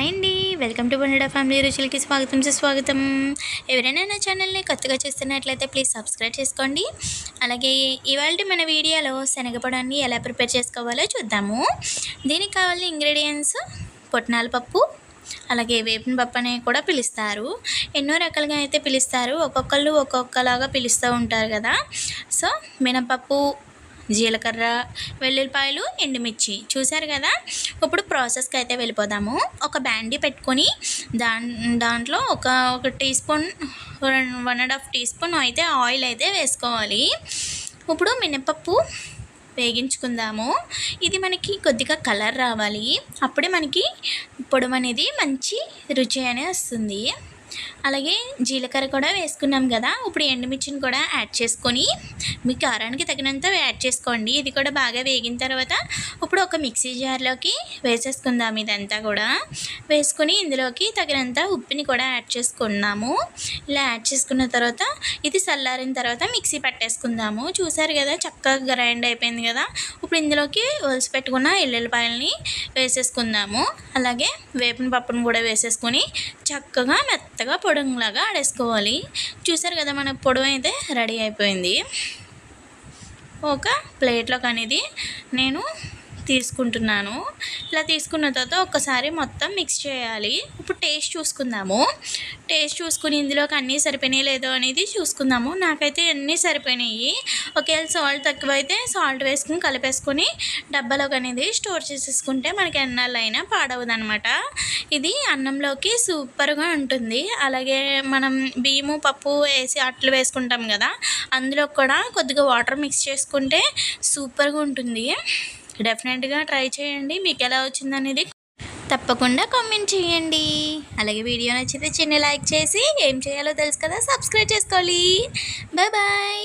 Hi అండి. Welcome to Bonda family రుచులకి స్వాగతం సుస్వాగతం. ఎవరైనా నా ఛానల్ని కొత్తగా చూస్తున్నట్లయితే ప్లీజ్ సబ్స్క్రైబ్ చేసుకోండి. అలాగే ఇవాళ మన వీడియోలో శనగపడాన్ని ఎలా ప్రిపేర్ చేసుకోవాలో చూద్దాము. దీనికి కావాలి ఇంగ్రీడియంట్స్ పొట్నాల పప్పు అలాగే వేపిన పప్పు అని కూడా పిలుస్తారు. ఎన్నో రకాలుగా అయితే పిలుస్తారు. ఒక్కొక్కళ్ళు ఒక్కొక్కలాగా పిలుస్తూ ఉంటారు కదా. సో మినపప్పు జీలకర్ర వెల్లుల్లిపాయలు ఎండుమిర్చి. చూసారు కదా? ఇప్పుడు ప్రాసెస్కి అయితే వెళ్ళిపోదాము. ఒక బ్యాండీ పెట్టుకొని దా దాంట్లో ఒక ఒక teaspoon one and half teaspoon అయితే ఆయిల్ అయితే వేసుకోవాలి. ఇప్పుడు మినపప్పు వేగించుకుందాము. ఇది మనకి కొద్దిగా కలర్ రావాలి. అప్పుడే మనకి పొడవు అనేది మంచి రుచి అనేది వస్తుంది. అలాగే జీలకర్ర కూడా వేసుకున్నాం కదా ఇప్పుడు ఎండుమిర్చిని కూడా యాడ్ చేసుకొని మీ కారానికి తగినంత యాడ్ చేసుకోండి. ఇది కూడా బాగా వేగిన తర్వాత ఇప్పుడు ఒక మిక్సీ జార్లోకి వేసేసుకుందాం ఇదంతా కూడా. వేసుకొని ఇందులోకి తగినంత ఉప్పుని కూడా యాడ్ చేసుకున్నాము. ఇలా యాడ్ చేసుకున్న తర్వాత ఇది చల్లారిన తర్వాత మిక్సీ పట్టేసుకుందాము. చూసారు కదా చక్కగా గ్రైండ్ అయిపోయింది కదా. ఇప్పుడు ఇందులోకి ఒలిసి పెట్టుకున్న ఎల్లుల్లిపాయలని వేసేసుకుందాము. అలాగే వేపిన పప్పును కూడా వేసేసుకొని చక్కగా మెత్తగా పొడుగులాగా ఆడేసుకోవాలి. చూసారు కదా మన పొడవు అయితే రెడీ అయిపోయింది. ఒక ప్లేట్లోకి అనేది నేను తీసుకుంటున్నాను. ఇలా తీసుకున్న తర్వాత ఒక్కసారి మొత్తం మిక్స్ చేయాలి. ఇప్పుడు టేస్ట్ చూసుకుందాము. టేస్ట్ చూసుకుని ఇందులోకి అన్నీ సరిపోయినాయి లేదో అనేది చూసుకుందాము. నాకైతే అన్నీ సరిపోయినాయి. ఒకవేళ సాల్ట్ తక్కువైతే సాల్ట్ వేసుకుని కలిపేసుకొని డబ్బాలోకి అనేది స్టోర్ చేసేసుకుంటే మనకి ఎన్నాళ్ళైనా పాడవదనమాట. ఇది అన్నంలోకి సూపర్గా ఉంటుంది. అలాగే మనం బియ్యము పప్పు వేసి అట్లు వేసుకుంటాం కదా అందులో కూడా కొద్దిగా వాటర్ మిక్స్ చేసుకుంటే సూపర్గా ఉంటుంది. డెఫినెట్గా ట్రై చేయండి. మీకు ఎలా వచ్చిందనేది తప్పకుండా కామెంట్ చేయండి. అలాగే వీడియో నచ్చితే చిన్న లైక్ చేసి ఏం చేయాలో తెలుసు కదా సబ్స్క్రైబ్ చేసుకోవాలి. Bye bye.